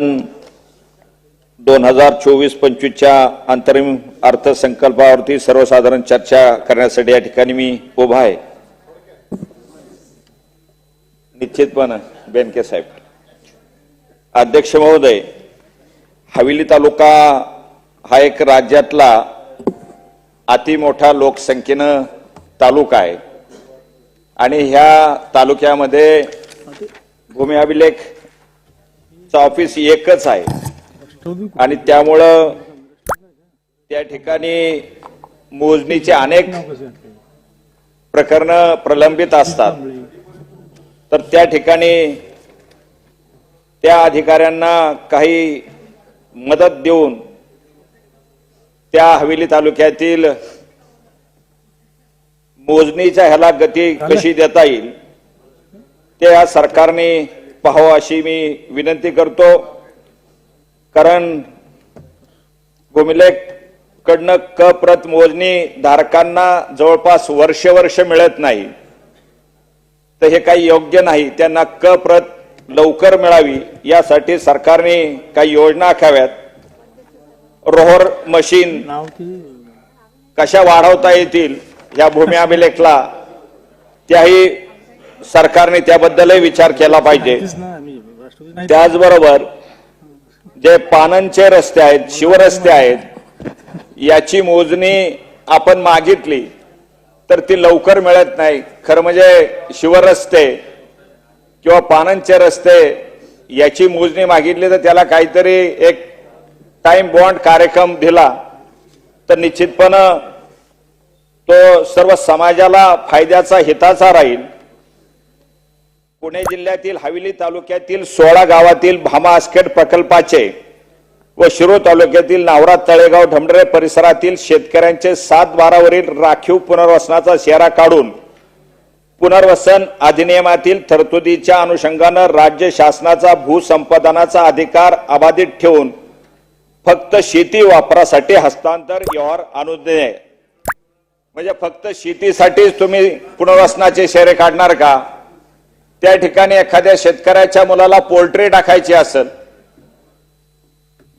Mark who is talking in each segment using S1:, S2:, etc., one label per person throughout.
S1: आपण दोन हजार चोवीस पंचवीसच्या अंतरिम अर्थसंकल्पावरती सर्वसाधारण चर्चा करण्यासाठी या ठिकाणी मी उभा आहे. निश्चितपणे बेनके साहेब. अध्यक्ष महोदय हवेली तालुका हा एक राज्यातला अति मोठा लोकसंख्येनं तालुका आहे. आणि ह्या तालुक्यामध्ये भूमी अभिलेख ऑफिस एकच आहे. आणि त्यामुळं त्या ठिकाणी मोजणीचे अनेक प्रकरण प्रलंबित असतात. तर त्या ठिकाणी त्या अधिकाऱ्यांना काही मदत देऊन त्या हवेली तालुक्यातील मोजणीच्या ह्याला गती कशी देता येईल ते या सरकारने पाहावं अशी मी विनंती करतो. कारण भूमिलेख कडनं क प्रत मोजणी धारकांना जवळपास वर्ष वर्ष मिळत नाही. तर हे काही योग्य नाही. त्यांना क प्रत लवकर मिळावी यासाठी सरकारने काही योजना आखाव्यात. रोहर मशीन कशा वाढवता येतील या भूमी अभिलेखला त्याही सरकारने त्याबद्दलही विचार केला पाहिजे. त्याचबरोबर जे पानंचे रस्ते आहेत शिवरस्ते आहेत याची मोजणी आपण मागितली तर ती लवकर मिळत नाही. खरं म्हणजे शिवरस्ते किंवा पानंचे रस्ते याची मोजणी मागितली तर त्याला काहीतरी एक टाइम बॉन्ड कार्यक्रम दिला. तर निश्चितपणं तो सर्व समाजाला फायद्याचा हिताचा राहील. पुणे जिल्ह्यातील हवेली तालुक्यातील सोळा गावातील भामा आस्केट प्रकल्पाचे व शिरो तालुक्यातील नावरा तळेगाव ढमडरे परिसरातील शेतकऱ्यांचे सात बारावरील राखीव पुनर्वसनाचा शेरा काढून पुनर्वसन अधिनियमातील तरतुदीच्या अनुषंगानं राज्य शासनाचा भूसंपादनाचा अधिकार अबाधित ठेवून फक्त शेती वापरासाठी हस्तांतर व्यवहार आणू देणे म्हणजे फक्त शेतीसाठीच तुम्ही पुनर्वसनाचे शेरे काढणार का? त्या ठिकाणी एखाद्या शेतकऱ्याच्या मुलाला पोल्ट्री टाकायची असेल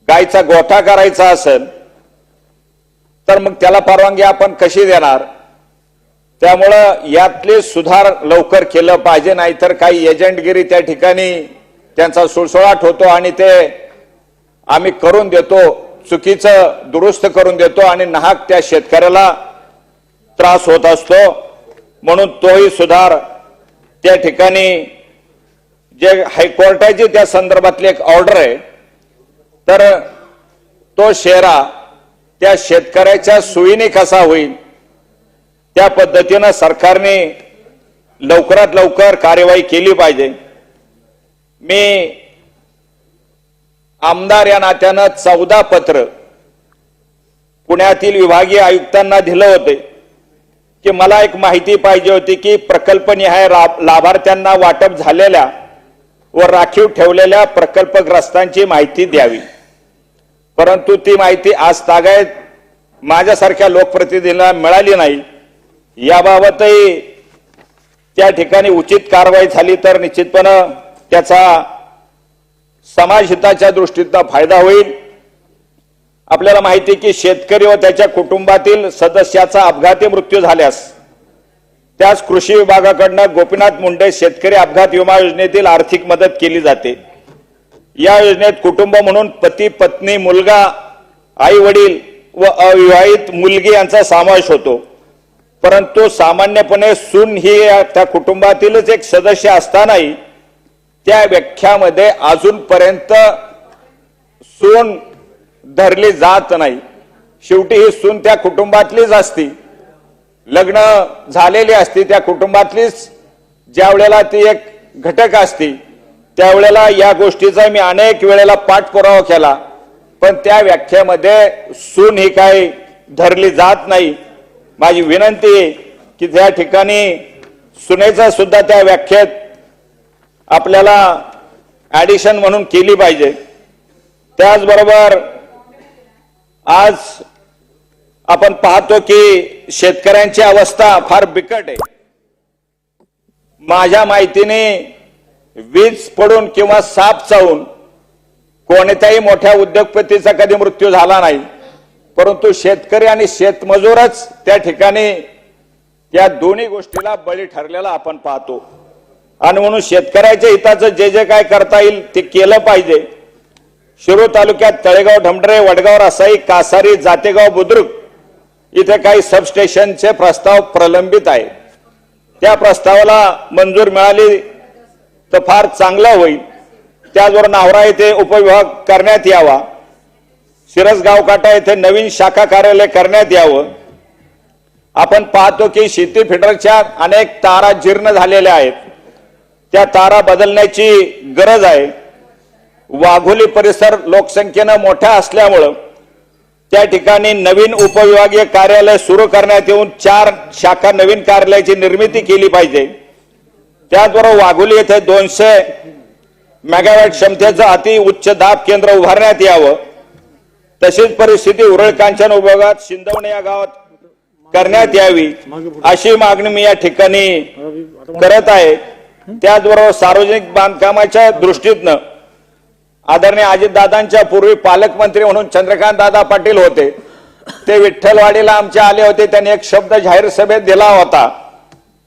S1: गायचा गोठा करायचा असेल तर मग त्याला परवानगी आपण कशी देणार? त्यामुळं यातले सुधार लवकर केलं पाहिजे नाहीतर काही एजंटगिरी त्या ठिकाणी त्यांचा सुळसुळाट होतो आणि ते आम्ही करून देतो चुकीचं दुरुस्त करून देतो आणि नाहक त्या शेतकऱ्याला त्रास होत असतो. म्हणून तोही सुधार त्या ठिकाणी जे हायकोर्टाची त्या संदर्भातली एक ऑर्डर आहे तर तो शेरा त्या शेतकऱ्याच्या सोयीने कसा होईल त्या पद्धतीनं सरकारने लवकरात लवकर कार्यवाही केली पाहिजे. मी आमदार या नात्यानं चौदा पत्र पुण्यातील विभागीय आयुक्तांना दिलं होते. की मला एक माहिती पाहिजे होती की प्रकल्पनिहाय रा- लाभार्थ्यांना वाटप झालेल्या व राखीव ठेवलेल्या प्रकल्पग्रस्तांची माहिती द्यावी. परंतु ती माहिती आज तागायत माझ्यासारख्या लोकप्रतिनिधींना मिळाली नाही. याबाबतही त्या ठिकाणी उचित कारवाई झाली तर निश्चितपणे त्याचा समाजहिताच्या दृष्टीचा फायदा होईल. आपल्याला माहिती आहे की शेतकरी व त्याच्या कुटुंबातील सदस्याचा अपघाती मृत्यू झाल्यास त्यास कृषी विभागाकडनं गोपीनाथ मुंडे शेतकरी अपघात विमा योजनेतील आर्थिक मदत केली जाते. या योजनेत कुटुंब म्हणून पती पत्नी मुलगा आई वडील व अविवाहित मुलगी यांचा समावेश होतो. परंतु सामान्यपणे सून ही त्या कुटुंबातीलच एक सदस्य असतानाही त्या व्याख्यामध्ये अजूनपर्यंत सून धरली जात नाही. शेवटी ही सून त्या कुटुंबातलीच असती. लग्न झालेली असती त्या कुटुंबातलीच ज्या वेळेला ती एक घटक असती त्यावेळेला या गोष्टीचा मी अनेक वेळेला पाठपुरावा केला. पण त्या व्याख्येमध्ये सून ही काही धरली जात नाही. माझी विनंती आहे की त्या ठिकाणी सुनेचा सुद्धा त्या व्याख्येत आपल्याला ॲडिशन म्हणून केली पाहिजे. त्याचबरोबर आज आपण पाहतो की शेतकऱ्यांची अवस्था फार बिकट आहे. माझ्या माहितीने वीज पडून किंवा साप चावून कोणत्याही मोठ्या उद्योगपतीचा कधी मृत्यू झाला नाही परंतु शेतकरी आणि शेतमजूरच त्या ठिकाणी या दोन्ही गोष्टीला बळी ठरलेला आपण पाहतो. आणि म्हणून शेतकऱ्याच्या हिताचं जे जे काय करता येईल ते केलं पाहिजे. शिरूर तालुक्यात तळेगाव ढमडरे वडगाव रासाई कासारी जातेगाव बुद्रुक इथे काही सबस्टेशनचे प्रस्ताव प्रलंबित आहे त्या प्रस्तावाला मंजूर मिळाली तर फार चांगलं होईल. त्याचबरोबर नावरा येथे उपविभाग करण्यात यावा. सिरसगाव काटा येथे नवीन शाखा कार्यालय करण्यात यावं. आपण पाहतो की शेती फिडरच्या अनेक तारा जीर्ण झालेल्या आहेत. त्या तारा बदलण्याची गरज आहे. वाघोली परिसर लोकसंख्येनं मोठा असल्यामुळं त्या ठिकाणी नवीन उपविभागीय कार्यालय सुरू करण्यात येऊन चार शाखा नवीन कार्यालयाची निर्मिती केली पाहिजे. त्याचबरोबर वाघोली येथे दोनशे मेगावॅट क्षमतेचं अति उच्च दाब केंद्र उभारण्यात यावं. तशीच परिस्थिती उरळ कांचन विभागात शिंदवणे या गावात करण्यात यावी अशी मागणी मी या ठिकाणी करत आहे. त्याचबरोबर सार्वजनिक बांधकामाच्या दृष्टीतनं आदरणीय अजितदादांच्या पूर्वी पालकमंत्री म्हणून चंद्रकांत दादा पाटील होते. ते विठ्ठलवाडीला आमच्या आले होते. त्यांनी एक शब्द जाहीर सभेत दिला होता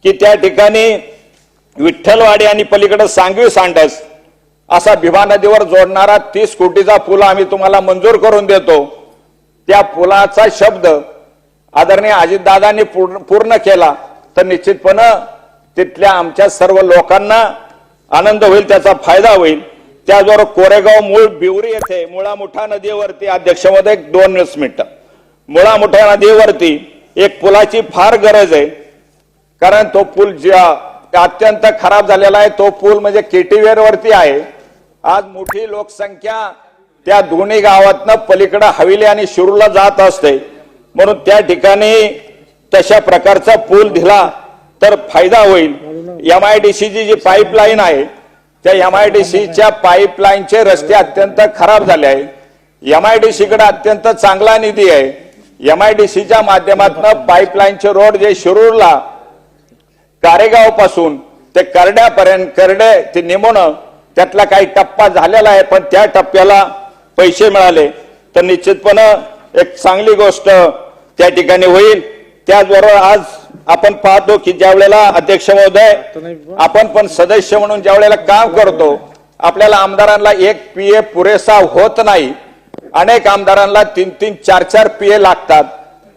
S1: की त्या ठिकाणी विठ्ठलवाडी आणि पलीकडे सांगवी सांडस असा भीमा नदीवर जोडणारा तीस कोटीचा पूल आम्ही तुम्हाला मंजूर करून देतो. त्या पुलाचा शब्द आदरणीय अजितदादांनी पूर्ण पूर्ण केला. तर निश्चितपणे तिथल्या आमच्या सर्व लोकांना आनंद होईल त्याचा फायदा होईल. त्याचबरोबर कोरेगाव मूळ बिवरी येथे मुळा मुठा नदीवरती अध्यक्षमध्ये एक दोन मिनिट मुळा मुठा नदीवरती एक पुलाची फार गरज आहे. कारण तो पूल ज्या अत्यंत खराब झालेला आहे तो पूल म्हणजे केटीवेर वरती आहे. आज मोठी लोकसंख्या त्या दोन्ही गावातनं पलीकडे हवेली आणि शिरूरला जात असते. म्हणून त्या ठिकाणी तशा प्रकारचा पूल दिला तर फायदा होईल. एम आय डी सीची जी पाईपलाईन आहे त्या एम आय डी सीच्या पाईपलाईनचे रस्ते अत्यंत खराब झाले आहे एम आय डी सीकडे अत्यंत चांगला निधी आहे. एम आय डी सीच्या माध्यमातून पाईपलाईनचे रोड जे शिरूरला कारेगावपासून ते करड्यापर्यंत करडे ते निमोणं त्यातला काही टप्पा झालेला आहे पण त्या टप्प्याला पैसे मिळाले. तर निश्चितपणे एक चांगली गोष्ट त्या ठिकाणी होईल. त्याचबरोबर आज आपण पाहतो की ज्या वेळेला अध्यक्ष महोदय आपण पण सदस्य म्हणून ज्या वेळेला काम करतो आपल्याला आमदारांना एक पीए पुरेसा होत नाही. अनेक आमदारांना तीन तीन चार चार पीए लागतात.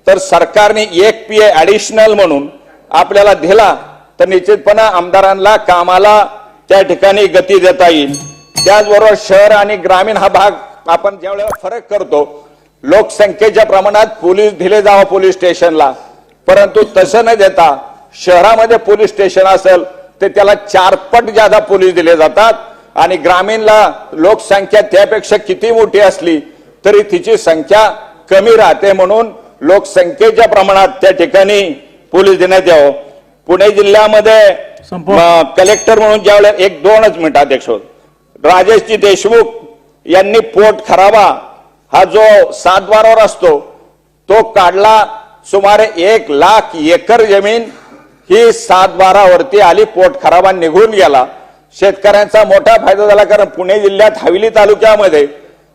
S1: तर सरकारने एक पीए ऍडिशनल म्हणून आपल्याला दिला तर निश्चितपणे आमदारांना कामाला त्या ठिकाणी गती देता येईल. त्याचबरोबर शहर आणि ग्रामीण हा भाग आपण ज्या वेळेला फरक करतो लोकसंख्येच्या प्रमाणात पोलीस दिले जावं पोलीस स्टेशनला. परंतु तसं न देता शहरामध्ये पोलीस स्टेशन असेल तर त्याला चारपट जादा पोलीस दिले जातात. आणि ग्रामीणला लोकसंख्या त्यापेक्षा किती मोठी असली तरी तिची संख्या कमी राहते म्हणून लोकसंख्येच्या प्रमाणात त्या ठिकाणी पोलीस देण्यात यावं. पुणे जिल्ह्यामध्ये कलेक्टर म्हणून ज्यावेळेला एक दोनच मिनिट अध्यक्ष होत. राजेशजी देशमुख यांनी पोट खराबा हा जो सातबारावर असतो तो काढला सुमारे एक लाख एकर जमीन ही सातबारावरती आली पोट खराबा निघून गेला. शेतकऱ्यांचा मोठा फायदा झाला कारण पुणे जिल्ह्यात हवेली तालुक्यामध्ये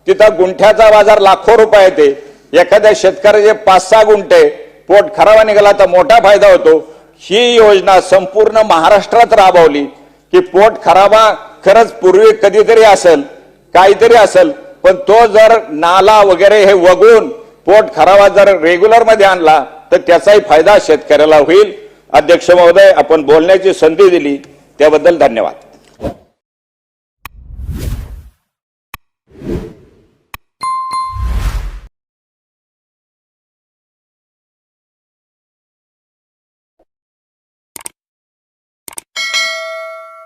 S1: तिथं गुंठ्याचा बाजार लाखो रुपये येते. एखाद्या शेतकऱ्याचे पाच सहा गुंठे पोट खराबा निघाला तर मोठा फायदा होतो. ही योजना संपूर्ण महाराष्ट्रात राबवली की पोट खराबा खरंच पूर्वी कधीतरी असेल काहीतरी असेल पण तो जर नाला वगैरे हे वगळून पोट खराबा जर रेग्युलरमध्ये आणला तर त्याचाही फायदा शेतकऱ्याला होईल. अध्यक्ष महोदय आपण बोलण्याची संधी दिली. त्याबद्दल धन्यवाद.